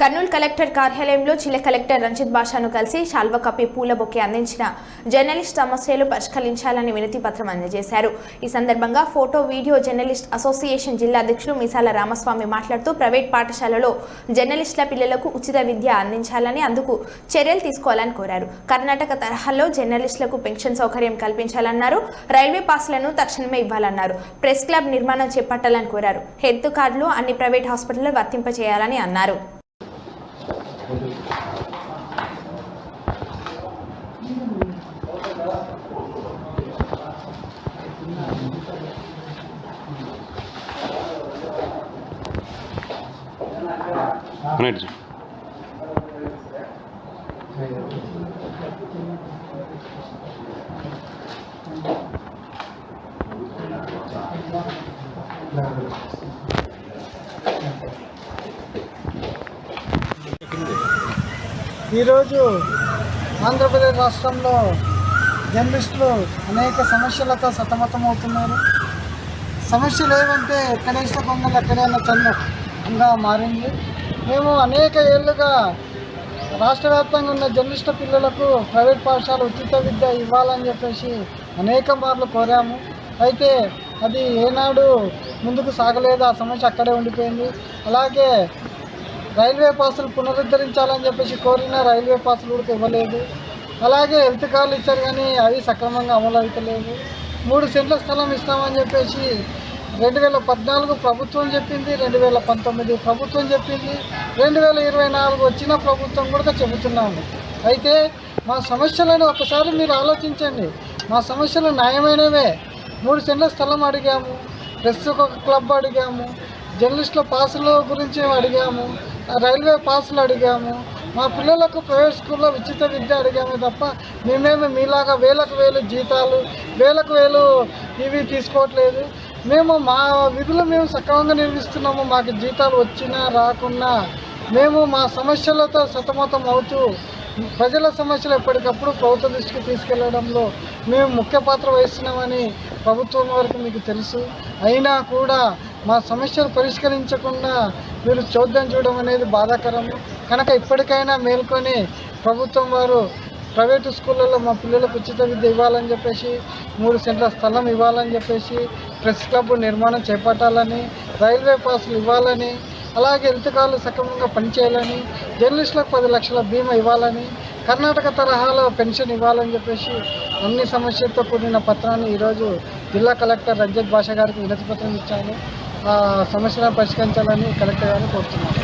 Kurnool collector కార్యాలయంలో జిల్లా collector Ranjith బాషాను కలిసి శాల్వ కప్పి పూల బొకే అందించిన జర్నలిస్ట్ సమస్యలు పరిష్కరించాలని వినతి పత్రం అందజేశారు. ఈ సందర్భంగా ఫోటో వీడియో జర్నలిస్ట్ అసోసియేషన్ జిల్లా అధ్యక్షులు మీసాల రామస్వామి మాట్లాడుతూ ప్రైవేట్ పాఠశాలలో జర్నలిస్టుల పిల్లలకు ఉచిత విద్య అందించాలని అందుకు చర్యలు తీసుకోవాలని కోరారు. కర్ణాటక తరహాలో జర్నలిస్టులకు పెన్షన్ సౌకర్యం కల్పించాలన్నారు. రైల్వే పాస్లను తక్షణమే ఇవ్వాలన్నారు. ప్రెస్ క్లబ్ నిర్మాణం చేపట్టాలని కోరారు. హెల్త్ కార్డులు అన్ని ప్రైవేట్ హాస్పిటల్లో వర్తింపచేయాలని అన్నారు. ఈరోజు ఆంధ్రప్రదేశ్ రాష్ట్రంలో జర్నలిస్టులు అనేక సమస్యలతో సతమతమవుతున్నారు. సమస్యలు ఏమంటే ఎక్కడేసిన కొంగలు ఎక్కడైనా చందంగా మారింది. మేము అనేక ఏళ్ళుగా రాష్ట్ర వ్యాప్తంగా ఉన్న జర్నలిస్టు పిల్లలకు ప్రైవేట్ పాఠశాల ఉచిత విద్య ఇవ్వాలని చెప్పేసి అనేక మార్లు కోరాము. అయితే అది ఏనాడు ముందుకు సాగలేదు. ఆ సమస్య అక్కడే ఉండిపోయింది. అలాగే రైల్వే పాసులు పునరుద్ధరించాలని చెప్పేసి కోరిన రైల్వే పాసులు కూడా ఇవ్వలేదు. అలాగే హెల్త్ కార్డులు ఇచ్చారు కానీ అవి సక్రమంగా అమలు అవుతలేవు. మూడు సెంట్ల స్థలం ఇస్తామని చెప్పేసి రెండు వేల పద్నాలుగు ప్రభుత్వం చెప్పింది రెండు వేల పంతొమ్మిది ప్రభుత్వం చెప్పింది రెండు వేల ఇరవై నాలుగు వచ్చిన ప్రభుత్వం కూడా చెబుతున్నాము. అయితే మా సమస్యలను ఒకసారి మీరు ఆలోచించండి. మా సమస్యలు న్యాయమైనవే. మూడు సెంట్ల స్థలం అడిగాము ప్రెస్ ఒక క్లబ్ అడిగాము జర్నలిస్టుల పాసుల గురించి అడిగాము రైల్వే పాసులు అడిగాము మా పిల్లలకు ప్రైవేట్ స్కూల్లో ఉచిత విద్య అడిగామే తప్ప మేమేమి మీలాగా వేలకు వేలు జీతాలు వేలకు వేలు ఇవి తీసుకోవట్లేదు. మేము మా విధులు మేము సక్రమంగా నిర్వహిస్తున్నాము. మాకు జీతాలు వచ్చినా రాకున్నా మేము మా సమస్యలతో సతమతం అవుతూ ప్రజల సమస్యలు ఎప్పటికప్పుడు ప్రభుత్వ దృష్టికి తీసుకెళ్ళడంలో మేము ముఖ్య పాత్ర వహిస్తున్నామని ప్రభుత్వం వరకు మీకు తెలుసు. అయినా కూడా మా సమస్యలు పరిష్కరించకుండా మీరు చోద్యం చూడడం అనేది బాధాకరము. కనుక ఇప్పటికైనా మేల్కొని ప్రభుత్వం వారు ప్రైవేటు స్కూళ్ళల్లో మా పిల్లలకు ఉచిత విద్య ఇవ్వాలని చెప్పేసి మూడు సెంట్ల స్థలం ఇవ్వాలని చెప్పేసి ప్రెస్ క్లబ్ నిర్మాణం చేపట్టాలని రైల్వే పాసులు ఇవ్వాలని అలాగే హెల్త్ సక్రమంగా పనిచేయాలని జర్నలిస్టులకు పది లక్షల బీమా ఇవ్వాలని కర్ణాటక తరహాలో పెన్షన్ ఇవ్వాలని చెప్పేసి అన్ని సమస్యలతో కూడిన పత్రాన్ని ఈరోజు జిల్లా కలెక్టర్ రంజిత్ భాష గారికి వినతి పత్రం ఇచ్చాను. ఆ సమస్యలను పరిష్కరించాలని కలెక్టర్ గారిని కోరుతున్నాను.